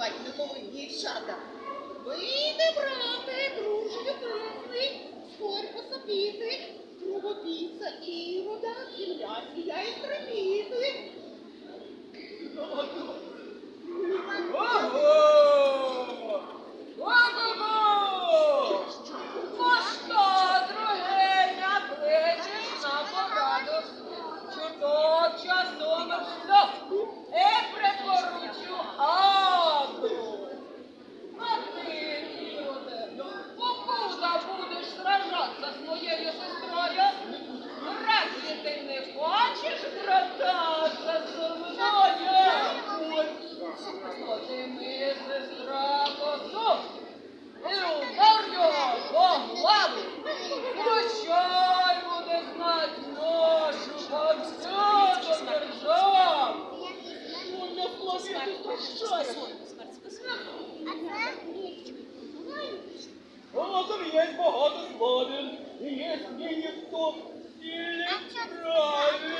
цілувати не повинні дівчата. Вийди, брате, друже любезний, скорко сопіти, кругопіца ірода, сім'я сія і стреміти. Ого! Голосом є багато славін, і є ніхто стільний правил.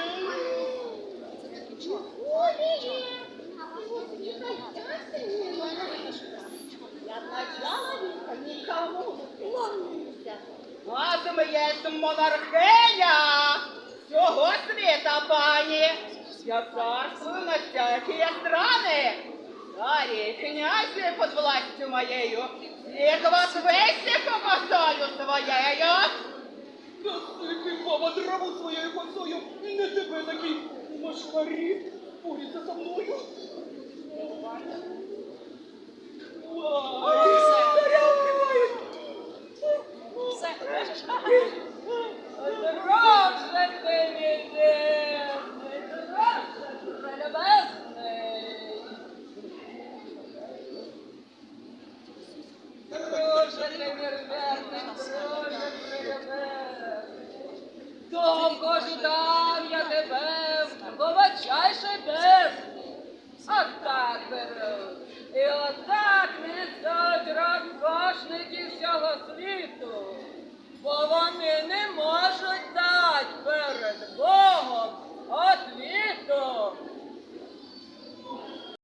Я начала віка нікому клонюся. Разом є монархиня всього світа, пані. Я царствую на всякі страни. Царі, князі під властю моєю, як вас весь помазаю своєю. Насипи, баба, траву своєю косою, не тебе такий машкарі, борються за мною. Ой, Довго ждав я тебе, побачай шебе, а так беру. І отак не сто розкошників всього світу.